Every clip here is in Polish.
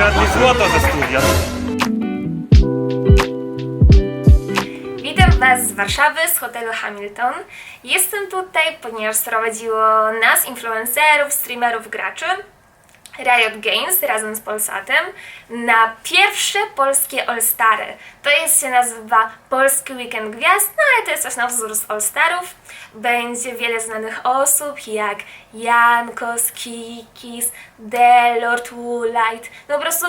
ukradli złoto ze studia. Witam Was z Warszawy, z hotelu Hamilton. Jestem tutaj, ponieważ sprowadziło nas, influencerów, streamerów, graczy, Riot Games razem z Polsatem na pierwsze polskie All-Stary. To jest się nazywa Polski Weekend Gwiazd, no ale to jest coś na wzór z All-Starów. Będzie wiele znanych osób jak Jankos, Kikis, Delord, Woolite. No po prostu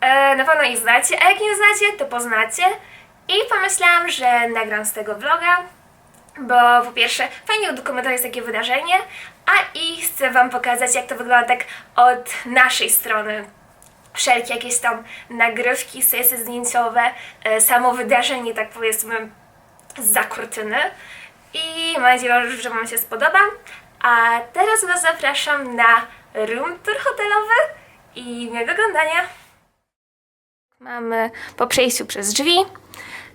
e, na pewno ich znacie, a jak nie znacie, to poznacie. I pomyślałam, że nagram z tego vloga, bo po pierwsze fajnie udokumentować takie wydarzenie, a i chcę Wam pokazać jak to wygląda tak od naszej strony. Wszelkie jakieś tam nagrywki, sesje zdjęciowe, e, samo wydarzenie, tak powiedzmy, za kurtyny. I mam nadzieję, że Wam się spodoba. A teraz Was zapraszam na room tour hotelowy i miłego oglądania. Mamy po przejściu przez drzwi.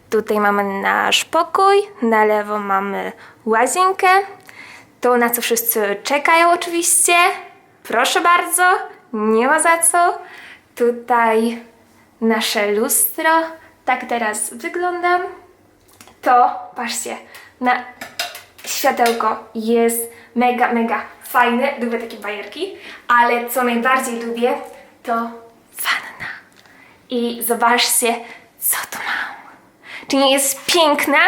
Tutaj mamy nasz pokój, na lewo mamy łazienkę. To na co wszyscy czekają oczywiście. Proszę bardzo, nie ma za co. Tutaj nasze lustro. Tak teraz wyglądam. To, patrzcie, na światełko jest mega, mega fajne. Lubię takie bajerki, ale co najbardziej lubię, to wanna. I zobaczcie, co tu mam. Czy nie jest piękna?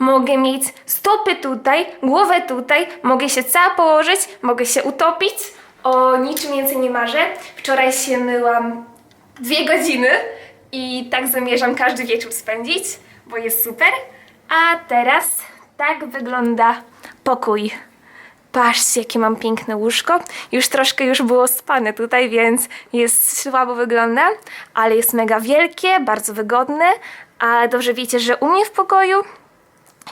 Mogę mieć stopy tutaj, głowę tutaj, mogę się cała położyć, mogę się utopić. O niczym więcej nie marzę. Wczoraj się myłam dwie godziny i tak zamierzam każdy wieczór spędzić, bo jest super. A teraz tak wygląda pokój. Patrzcie, jakie mam piękne łóżko. Już troszkę już było spane tutaj, więc jest słabo wygląda, ale jest mega wielkie, bardzo wygodne. A dobrze wiecie, że u mnie w pokoju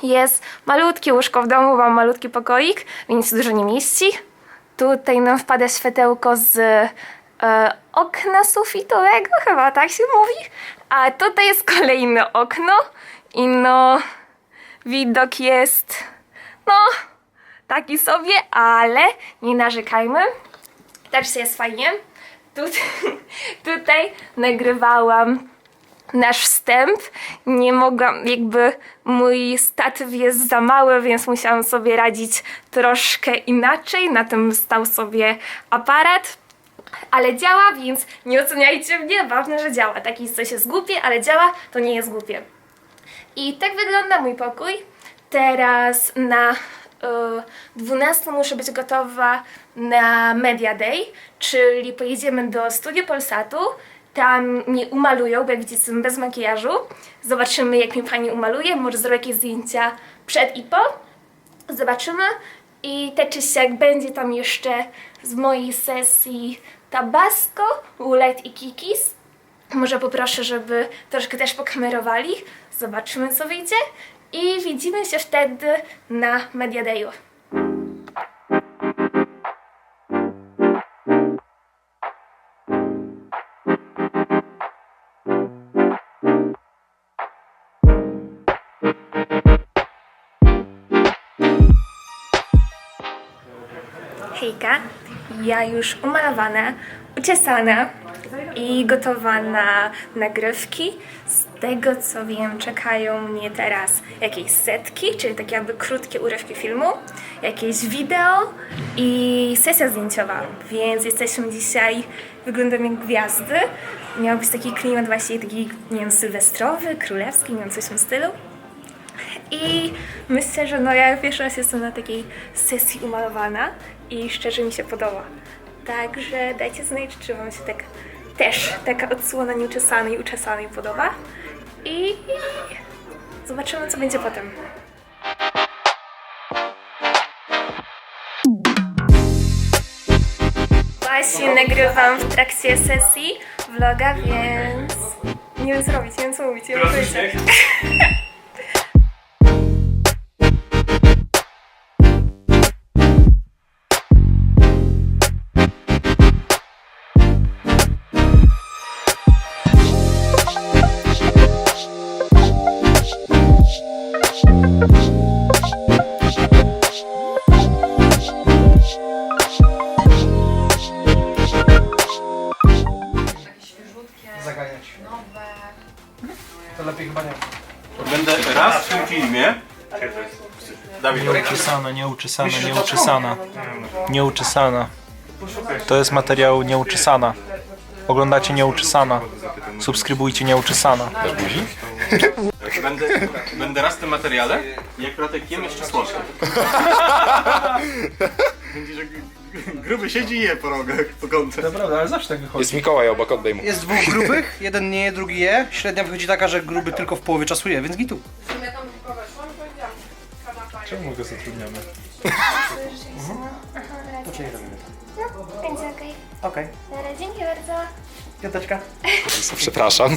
jest malutkie łóżko w domu, mam malutki pokoik, więc dużo nie mieści. Tutaj nam wpada światełko z e, okna sufitowego, chyba tak się mówi. A tutaj jest kolejne okno i no widok jest no taki sobie, ale nie narzekajmy. Też jest fajnie. Tutaj, tutaj nagrywałam nasz wstęp. Nie mogłam, jakby mój statyw jest za mały, więc musiałam sobie radzić troszkę inaczej. Na tym stał sobie aparat. Ale działa, więc nie oceniajcie mnie. Ważne, że działa. Taki coś jest głupie, ale działa, to nie jest głupie. I tak wygląda mój pokój. Teraz na y, 12 muszę być gotowa na Media Day, czyli pojedziemy do studia Polsatu. Tam mnie umalują, bo jak widzicie jestem bez makijażu. Zobaczymy jak mnie pani umaluje, może zrobię jakieś zdjęcia przed i po. Zobaczymy. I te siak będzie tam jeszcze z mojej sesji Tabasco, Woolite i Kikis. Może poproszę, żeby troszkę też pokamerowali. Zobaczymy, co wyjdzie. I widzimy się wtedy na Media Dayu. Hejka, ja już umalowana, uczesana i gotowa na nagrywki. Z tego co wiem, czekają mnie teraz jakieś setki, czyli takie jakby krótkie urywki filmu, jakieś wideo i sesja zdjęciowa, więc jesteśmy dzisiaj, wyglądamy jak gwiazdy. Miał być taki klimat właśnie taki, nie wiem, sylwestrowy, królewski, nie wiem, coś w tym stylu. I myślę, że no ja pierwszy raz jestem na takiej sesji umalowana i szczerze mi się podoba. Także dajcie znać, czy wam się tak też taka odsłona nieuczesanej uczesanej podoba. I zobaczymy, co będzie potem. Właśnie nagrywam w trakcie sesji vloga, więc nie wiem co robić, nie wiem co mówić. Nie wiem, co powiedzieć. Lepiej chyba nie. Będę raz w tym filmie. Dawid, Nieuczesana, nieuczesana, nieuczesana. Nieuczesana. To jest materiał nieuczesana. Oglądacie nieuczesana. Subskrybujcie nieuczesana. będę, będę raz w tym materiale jak Ratek jem jeszcze że gruby siedzi i je po rogach, po kątach. Naprawdę, ale zawsze tak wychodzi. Jest Mikołaj obok, oddaj mu. Jest dwóch grubych, jeden nie je, drugi je. Średnia wychodzi taka, że gruby tylko w połowie czasu je, więc gitu. Czemu go zatrudniamy? Będzie okej. Okej, Dobra, dzięki bardzo. piąteczka. Przepraszam.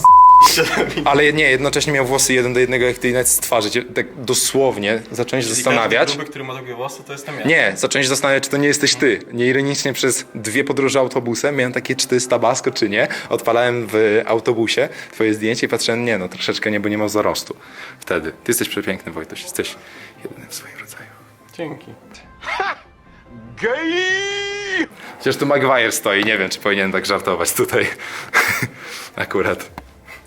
Ale nie, jednocześnie miał włosy jeden do jednego jak ty nawet z twarzy. Cię Tak dosłownie zacząłeś zastanawiać. Gruby, który ma długie włosy, to jestem ja. Nie, zacząłeś zastanawiać, czy to nie jesteś ty. Nieironicznie przez dwie podróże autobusem miałem takie, czy to jest Tabasco, czy nie. Odpalałem w autobusie twoje zdjęcie i patrzyłem, nie no, troszeczkę nie, bo nie ma zarostu. Wtedy. Ty jesteś przepiękny, Wojtuś. Jesteś jedyny w swoim rodzaju. Dzięki. Chociaż tu Maguire stoi, nie wiem, czy powinienem tak żartować tutaj. Akurat.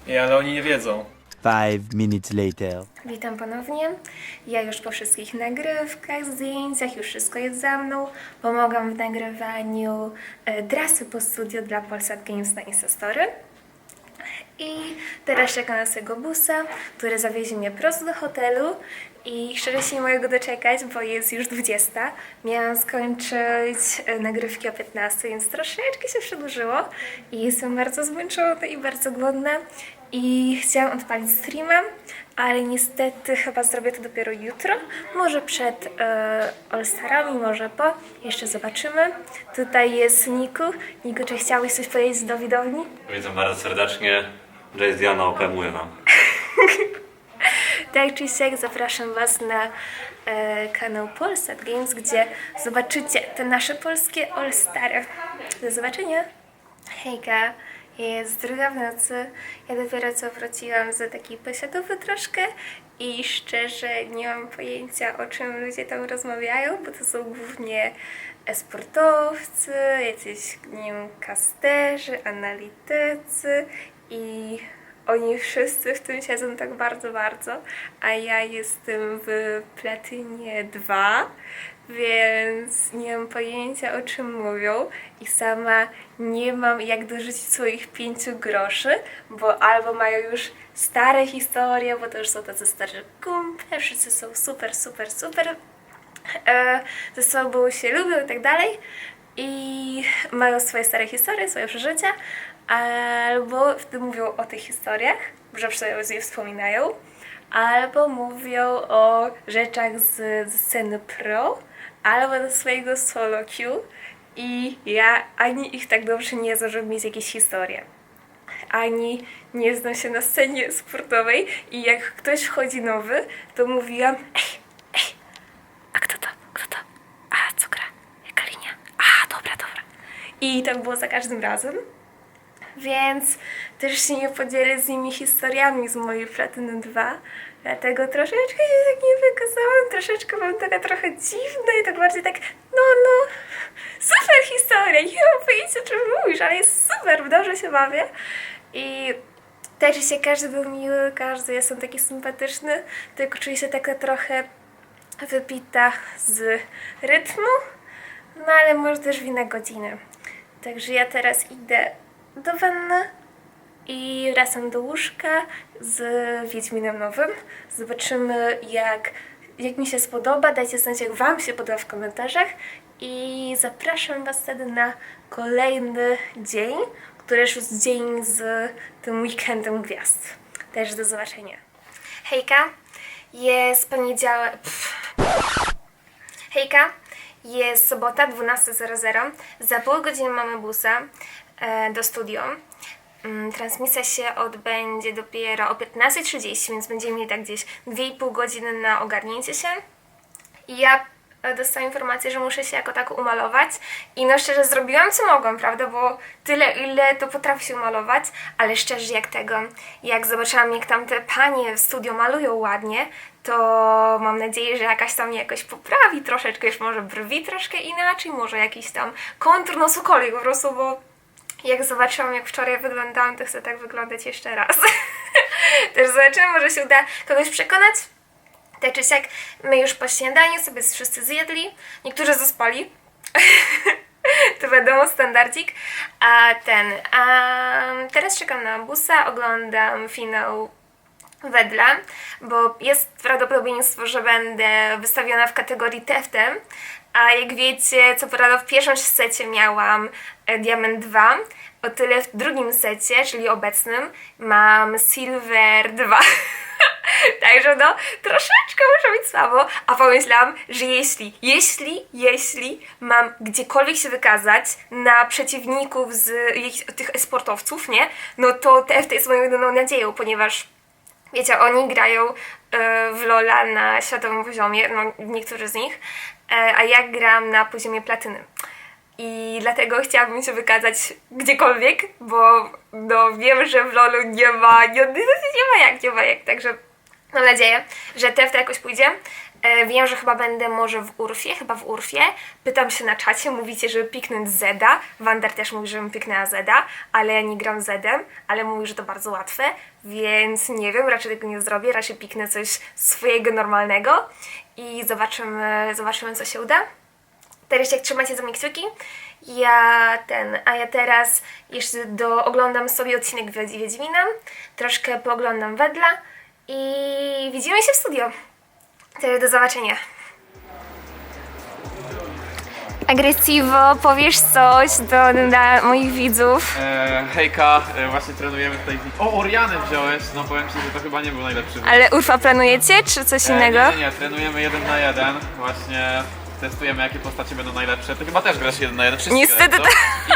Ale oni nie wiedzą. Five minutes later. Witam ponownie. Ja już po wszystkich nagrywkach, zdjęciach, już wszystko jest za mną. Pomagam w nagrywaniu e, drasy po studio dla Polsat Games na Instastory. I teraz czekam na swojego busa, który zawiezie mnie prosto do hotelu i szczerze się nie mogę go doczekać, bo jest już 20. Miałam skończyć e, nagrywki o 15, więc troszeczkę się przedłużyło i jestem bardzo zmęczona i bardzo głodna i chciałam odpalić streama, ale niestety chyba zrobię to dopiero jutro, może przed e, All-Starami, może po, jeszcze zobaczymy. Tutaj jest Niku. Niku, czy chciałbyś coś powiedzieć do widowni? Witam bardzo serdecznie. Jace Diana opemuje nam. Tak czy siak zapraszam Was na e, kanał Polsat Games, gdzie zobaczycie te nasze polskie All-Stary. Do zobaczenia! Hejka! Jest druga w nocy. Ja dopiero co wróciłam za taki posiadowy troszkę i szczerze nie mam pojęcia o czym ludzie tam rozmawiają, bo to są głównie sportowcy, jacyś, nie wiem, kasterzy, analitycy i oni wszyscy w tym siedzą tak bardzo, bardzo, a ja jestem w Platynie 2, więc nie mam pojęcia o czym mówią. I sama nie mam jak dorzucić swoich pięciu groszy, bo albo mają już stare historie, bo to już są tacy starzy kumple, wszyscy są super, super, super, e, ze sobą się lubią i tak dalej. I mają swoje stare historie, swoje przeżycia, albo wtedy mówią o tych historiach, że przynajmniej je wspominają, albo mówią o rzeczach z, z sceny pro, albo do swojego solo queue i ja ani ich tak dobrze nie znam, żeby mieć jakieś historie. Ani nie znam się na scenie sportowej i jak ktoś wchodzi nowy, to mówiłam ej, ej, a kto to, kto to, a co gra, jaka linia, a dobra, dobra. I tak było za każdym razem, więc też się nie podzielę z nimi historiami z mojej Platyny 2, dlatego troszeczkę się tak nie wykazałam, troszeczkę mam taka trochę dziwna i tak bardziej tak, no, no, super historia, nie mam pojęcia o czym mówisz, ale jest super, dobrze się bawię i też się każdy był miły, każdy jest on taki sympatyczny, tylko czuję się taka trochę wypita z rytmu, no ale może też wina godziny. Także ja teraz idę do wanny i wracam do łóżka z Wiedźminem Nowym. Zobaczymy jak, jak mi się spodoba. Dajcie znać jak Wam się podoba w komentarzach. I zapraszam Was wtedy na kolejny dzień, który już jest dzień z tym weekendem gwiazd. Też do zobaczenia. Hejka, jest poniedziałek... Hejka, jest sobota 12.00. Za pół godziny mamy busa do studio. Mm, Transmisja się odbędzie dopiero o 15.30, więc będziemy mieli tak gdzieś 2,5 godziny na ogarnięcie się. I ja e, dostałam informację, że muszę się jako tak umalować. I no szczerze zrobiłam co mogłam, prawda? Bo tyle ile to potrafię się umalować, ale szczerze jak tego, jak zobaczyłam jak tam te panie w studio malują ładnie, to mam nadzieję, że jakaś tam mnie jakoś poprawi troszeczkę, już może brwi troszkę inaczej, może jakiś tam kontur nosu kolej po prostu, bo Jak zobaczyłam, jak wczoraj wyglądałam, to chcę tak wyglądać jeszcze raz. Też zobaczymy, może się uda kogoś przekonać. Tak czy siak, my już po śniadaniu sobie wszyscy zjedli, niektórzy zaspali. to wiadomo, standardzik. A ten, a teraz czekam na busa, oglądam finał wedla, bo jest prawdopodobieństwo, że będę wystawiona w kategorii TFT. A jak wiecie, co prawda w pierwszym secie miałam e, Diament 2, o tyle w drugim secie, czyli obecnym, mam Silver 2. Także no, troszeczkę muszę być słabo, a pomyślałam, że jeśli, jeśli, jeśli mam gdziekolwiek się wykazać na przeciwników z tych sportowców, nie? No to TFT jest moją jedyną nadzieją, ponieważ Wiecie, oni grają e, w Lola na światowym poziomie, no niektórzy z nich, a ja gram na poziomie platyny. I dlatego chciałabym się wykazać gdziekolwiek, bo no wiem, że w LoLu nie ma, nie, nie ma jak, nie ma jak, także mam nadzieję, że TFT jakoś pójdzie. E, wiem, że chyba będę może w Urfie, chyba w Urfie. Pytam się na czacie, mówicie, żeby piknąć Zeda. Wander też mówi, żebym piknęła Zeda, ale ja nie gram Zedem, ale mówi, że to bardzo łatwe, więc nie wiem, raczej tego nie zrobię, raczej piknę coś swojego normalnego i zobaczymy, zobaczymy co się uda. Teraz jak trzymacie za mnie kciuki, ja ten, a ja teraz jeszcze do, oglądam sobie odcinek Wiedź- Wiedźmina, troszkę pooglądam wedla i widzimy się w studio. Tyle do zobaczenia. Agresivo, powiesz coś do dla moich widzów. E, hejka, e, właśnie trenujemy tutaj. O, Orianę wziąłeś, no powiem ci, że to chyba nie był najlepszy. Ale Urfa planujecie, czy coś E, innego? Nie, nie, nie, trenujemy jeden na jeden. Właśnie testujemy, jakie postacie będą najlepsze. Ty chyba też grasz jeden na jeden. Wszyscy Niestety co?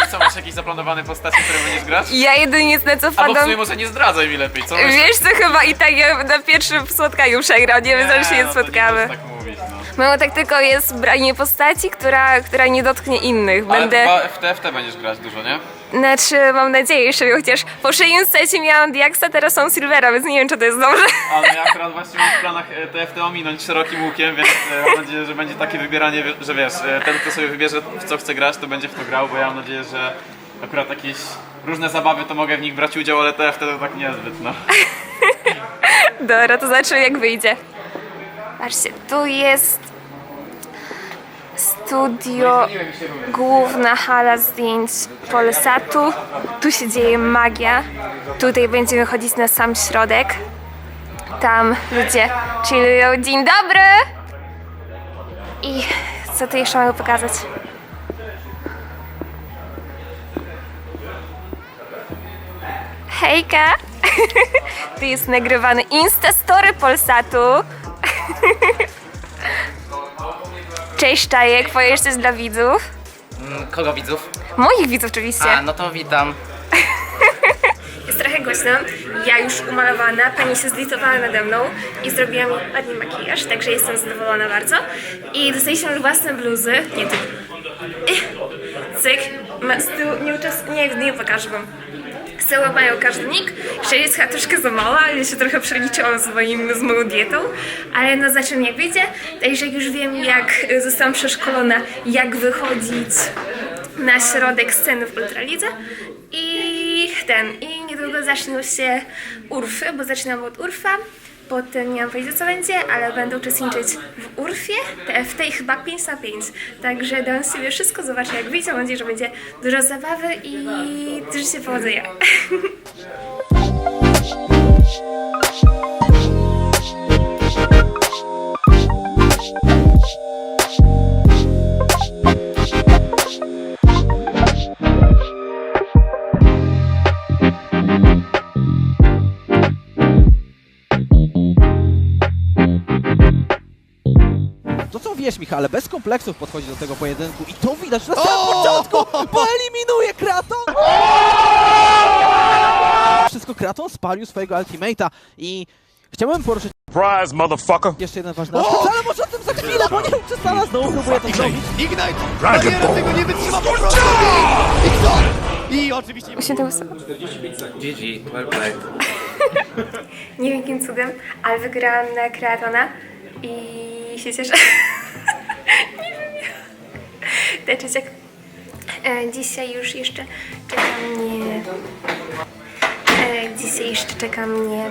I co, masz jakieś zaplanowane postacie, które będziesz grać? Ja jedynie na co Albo w sumie może nie zdradzaj mi lepiej, co? Myślisz? Wiesz co, chyba i tak ja na pierwszym spotkaniu przegrał, nie wiem, zaraz się nie no to spotkamy. możesz tak mówić, no. Moją taktyką jest branie postaci, która, która nie dotknie innych. Ale Będę... chyba w TFT będziesz grać dużo, nie? Znaczy, mam nadzieję, że chociaż po poprzednim secie miałam Diaxa, teraz są Silvera, więc nie wiem, czy to jest dobrze. Ale ja akurat właśnie mam w planach e, TFT ominąć szerokim łukiem, więc e, mam nadzieję, że będzie takie wybieranie, że wiesz, e, ten kto sobie wybierze w co chce grać, to będzie w to grał, bo ja mam nadzieję, że akurat jakieś różne zabawy to mogę w nich brać udział, ale TFT to tak niezbyt, no. Dobra, to zobaczymy jak wyjdzie. Patrzcie, tu jest studio, główna hala zdjęć Polsatu. Tu się dzieje magia. Tutaj będziemy chodzić na sam środek. Tam ludzie chillują. Dzień dobry! I co tu jeszcze mogę pokazać? Hejka! Tu jest nagrywany Instastory Polsatu. Cześć Czajek, powiesz coś dla widzów? Kogo widzów? Moich widzów oczywiście. A, no to witam. Jest trochę głośno. Ja już umalowana, pani się zlitowała nade mną i zrobiła mi ładny makijaż, także jestem zadowolona bardzo. I dostaliśmy własne bluzy. Nie ty. Ech, Cyk. Ma z tyłu, nie, uczes- nie, nie pokażę wam. Tyłu mają każdy nick. Jest chyba troszkę za mała, ale się trochę przeliczyłam z, moim, z moją dietą. Ale no zobaczymy jak wyjdzie. Także już wiem jak zostałam przeszkolona, jak wychodzić na środek sceny w Ultralidze i ten, i niedługo zaczną się Urfy, bo zaczynam od Urfa, potem nie mam pojęcia co będzie, ale będę uczestniczyć w Urfie, TFT i chyba 5 na 5, także dam sobie wszystko, zobaczę jak wyjdzie, mam nadzieję, że będzie dużo zabawy i życzę powodzenia. To co wiesz, Michale, bez kompleksów podchodzi do tego pojedynku i to widać na samym początku, bo eliminuje Kraton! Wszystko Kraton spalił swojego ultimate'a i chciałbym poruszyć Surprise, motherfucker! jeszcze jeden ważny aspekt, ale może o tym za chwilę, bo nie uczesana znowu próbuje to zrobić. Dragon Ball! Usiądę wysoko. GG, well played. Nie wiem jakim cudem, ale wygrałam na Kreatona i się cieszę. nie wiem jak. E, dzisiaj już jeszcze czeka mnie... E, dzisiaj jeszcze czeka mnie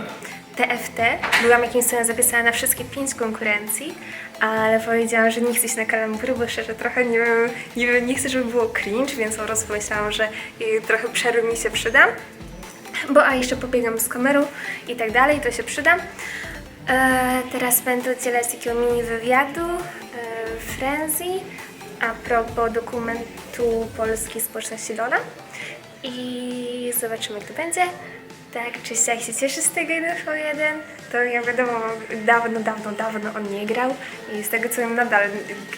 TFT. Byłam jakimś cudem zapisana na wszystkie pięć konkurencji, ale powiedziałam, że nie chcę się na kalambury, bo szczerze trochę nie wiem, nie, wiem, nie chcę, żeby było cringe, więc po prostu pomyślałam, że y, trochę przerwy mi się przyda. Bo a jeszcze pobiegam z kamerą i tak dalej, to się przyda. E, teraz będę udzielać takiego mini wywiadu Frenzy a propos dokumentu Polski Społeczności Lola. I zobaczymy, jak to będzie. Tak, czy jak się cieszy z tego 1v1, to ja wiadomo, dawno, dawno, dawno on nie grał i z tego co wiem nadal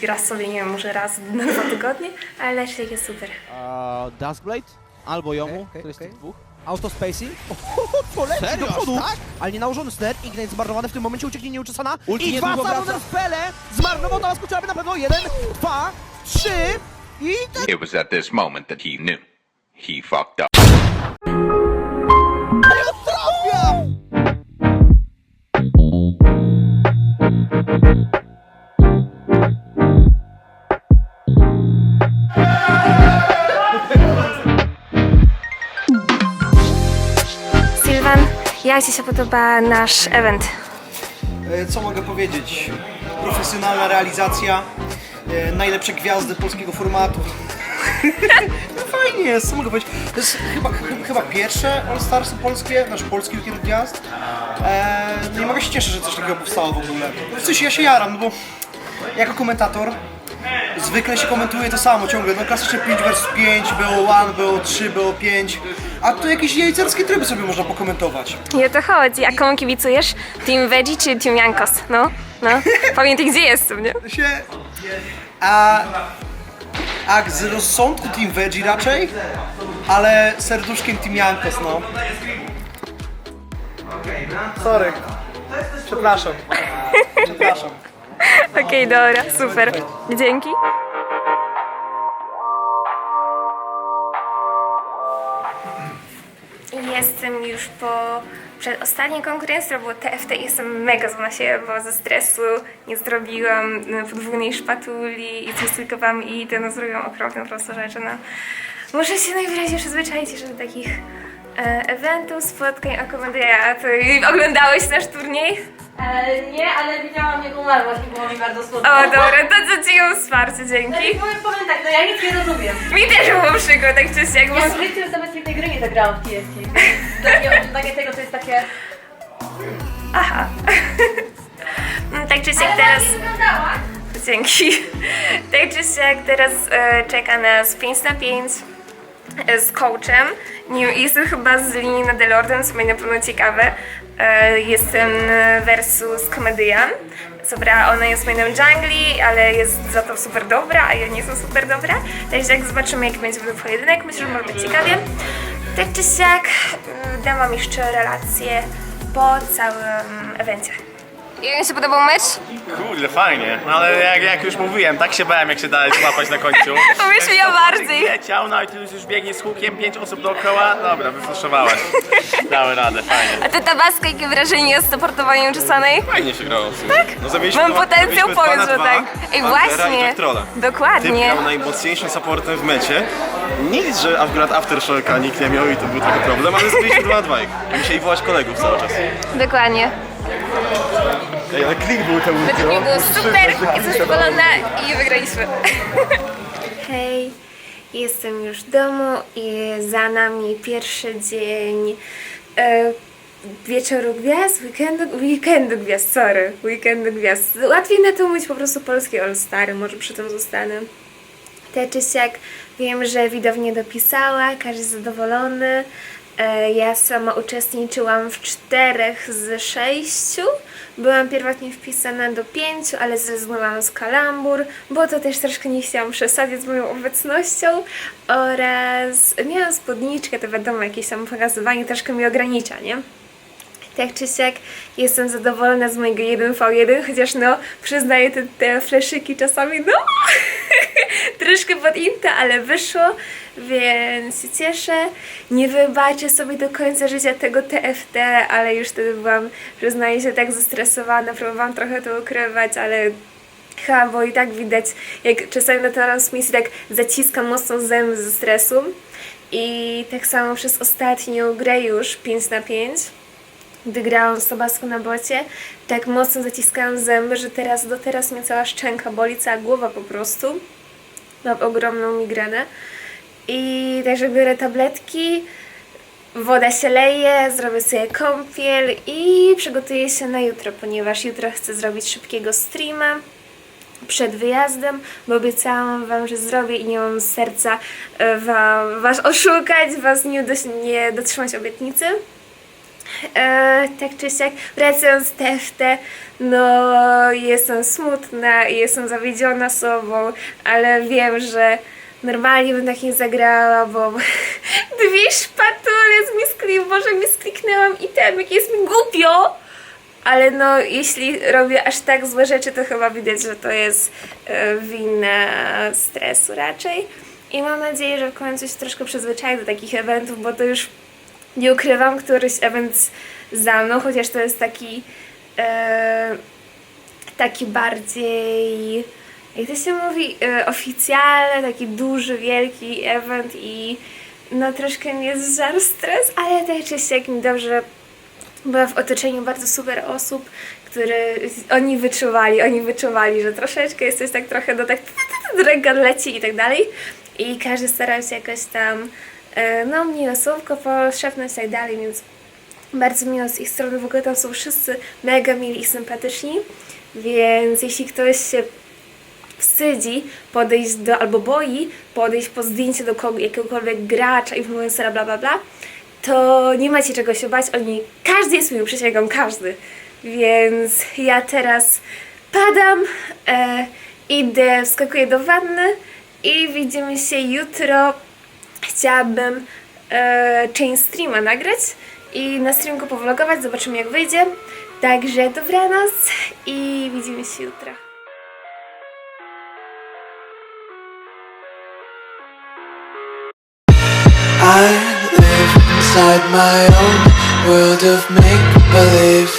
gra sobie, nie wiem, może raz na dwa tygodnie, ale Leszek jest super. Uh, Duskblade albo Jomu, okej, który z okej. tych dwóch. Autospacing. Poleci Serio, do przodu. tak? Ale nie nałożony snare. Ignite zmarnowany w tym momencie, ucieknie nieuczesana. Ulti I dwa wraca. w pele. Zmarnował, skoczyłaby na pewno. Jeden, dwa, trzy i ten It was at this moment that he knew. He fucked up. Jak Ci się podoba nasz event? E, Co mogę powiedzieć? Profesjonalna realizacja, e, najlepsze gwiazdy polskiego formatu. no fajnie jest, co mogę powiedzieć? To jest chyba, ch- chyba pierwsze All Stars polskie, nasz polski weekend gwiazd. E, no i mogę się cieszyć, że coś takiego powstało w ogóle. Sensie ja się jaram, no bo jako komentator zwykle się komentuje to samo ciągle. No klasycznie 5 vs 5, było 1, było 3, było 5. A tu jakieś jajcerskie tryby sobie można pokomentować. I o to chodzi. A komu kibicujesz? Team Veggie czy Team Jankos? No, no. Pamiętaj, gdzie jestem, nie? się... A, a z rozsądku Team Veggie raczej, ale serduszkiem Team Jankos, no. Sorry. Przepraszam. Przepraszam. Okej, dobra, super. Dzięki. Jestem już po przedostatniej konkurencji, to było TFT i jestem mega zła na bo ze stresu nie zrobiłam e, podwójnej szpatuli i zmystyfikowałam i to no, zrobiłam okropną po prostu rzeczy. No. Muszę się najwyraźniej przyzwyczaić jeszcze do takich e, eventów, spotkań, okomenduję. A ty oglądałeś nasz turniej? E, nie, ale widziałam jego umarłość i było mi bardzo smutno. O, dobra, to co ci ją wsparcie, No i dzięki. powiem, powiem tak, no ja nic nie rozumiem. Mi też było przykro, tak czy siak, bo... Ja w życiu nawet tej gry nie zagrałam w TFT. Oglądanie tego to jest takie... Aha. No, tak czy siak teraz... Dzięki. Tak czy siak teraz e, czeka nas 5 na 5 e, z coachem. Nie, jestem chyba z linii na Delordem, co będzie na pewno ciekawe. E, jestem versus Comedian. Dobra, ona jest mainem jungli, ale jest za to super dobra, a ja nie jestem super dobra. Także jak zobaczymy, jak będzie ten pojedynek, myślę, że może być ciekawie. Tak czy siak, e, dam wam jeszcze relację po całym evencie. Jak mi się podobał mecz? Kurde, fajnie. No ale jak, jak już mówiłem, tak się bałem, jak się dałeś złapać na końcu. Myślę ja bardziej. Leciał, no i ty już biegnie z hukiem, pięć osób dookoła. Dobra, wyflaszowałaś. Dały radę, fajnie. A ty Tabasco, jakie wrażenie z supportowaniem czesanej? Fajnie się grało w sumie. Tak? No zabiliśmy Mam dwa- potencjał, zabiliśmy dwa powiedz, na że dwa. tak. Ej, Pantera i właśnie. Jacktrolla. Typ Dokładnie. grał najmocniejszym supportem w mecie. Nic, że akurat Aftershocka nikt nie miał i to był trochę problem, ale zbiliśmy 2 na 2 ich. I musieli wołać kolegów cały czas. Dokładnie. Ej, ale klik był ten Według mnie było super, jestem zadowolona i wygraliśmy. Hej, jestem już w domu i za nami pierwszy dzień e, wieczoru gwiazd, weekendu, weekendu gwiazd, sorry, weekendu gwiazd. Łatwiej na to mówić po prostu polskie All Stary, może przy tym zostanę. Te czy siak wiem, że widownia dopisała, każdy jest zadowolony. E, Ja sama uczestniczyłam w czterech z sześciu. Byłam pierwotnie wpisana do pięciu, ale zrezygnowałam z kalambur, bo to też troszkę nie chciałam przesadzić z moją obecnością. Oraz miałam spódniczkę, to wiadomo, jakieś tam pokazywanie troszkę mi ogranicza, nie? Tak czy siak jestem zadowolona z mojego 1v1, chociaż no przyznaję te, te fleszyki czasami, no troszkę pod inta, ale wyszło, więc się cieszę. Nie wybaczę sobie do końca życia tego TFT, ale już wtedy byłam, przyznaję się, tak zestresowana, próbowałam trochę to ukrywać, ale Chyba, bo i tak widać, jak czasami na transmisji tak zaciskam mocno zęby ze stresu. I tak samo przez ostatnią grę już 5 na 5 gdy grałam z Tabasco na bocie, tak mocno zaciskałam zęby, że teraz do teraz mnie cała szczęka boli, cała głowa po prostu. Mam ogromną migrenę. I także biorę tabletki, woda się leje, zrobię sobie kąpiel i przygotuję się na jutro, ponieważ jutro chcę zrobić szybkiego streama przed wyjazdem, bo obiecałam Wam, że zrobię i nie mam serca e, Was oszukać, Was nie, nie dotrzymać obietnicy. E, tak czy siak, wracając z TFT, no jestem smutna i jestem zawiedziona sobą, ale wiem, że normalnie bym tak nie zagrała, bo dwie szpatule z miskli, Boże, mi skliknęłam i ten, jak jest mi głupio! Ale no, jeśli robię aż tak złe rzeczy, to chyba widać, że to jest e, wina stresu raczej. I mam nadzieję, że w końcu się troszkę przyzwyczaję do takich eventów, bo to już nie ukrywam, któryś event za mną, chociaż to jest taki e, taki bardziej jak to się mówi, e, oficjalny, taki duży, wielki event i no troszkę mnie zżarł stres, ale tak czy siak mi dobrze była w otoczeniu bardzo super osób, które oni wyczuwali, oni wyczuwali, że troszeczkę jesteś tak trochę do tak ręka leci i tak dalej. I każdy starał się jakoś tam no miłe słówko poszepnąć i tak dalej, więc bardzo miło z ich strony, w ogóle tam są wszyscy mega mili i sympatyczni, więc jeśli ktoś się wstydzi podejść do, albo boi podejść po zdjęcie do kogo, jakiegokolwiek gracza, influencera, bla bla bla, to nie macie czego się bać, oni, każdy jest miły, przysięgam, każdy. Więc ja teraz padam, e, idę, wskakuję do wanny i widzimy się jutro. Chciałabym e, część streama nagrać i na streamku powlogować, zobaczymy jak wyjdzie. Także dobranoc i widzimy się jutro. I live inside my own world of make believe.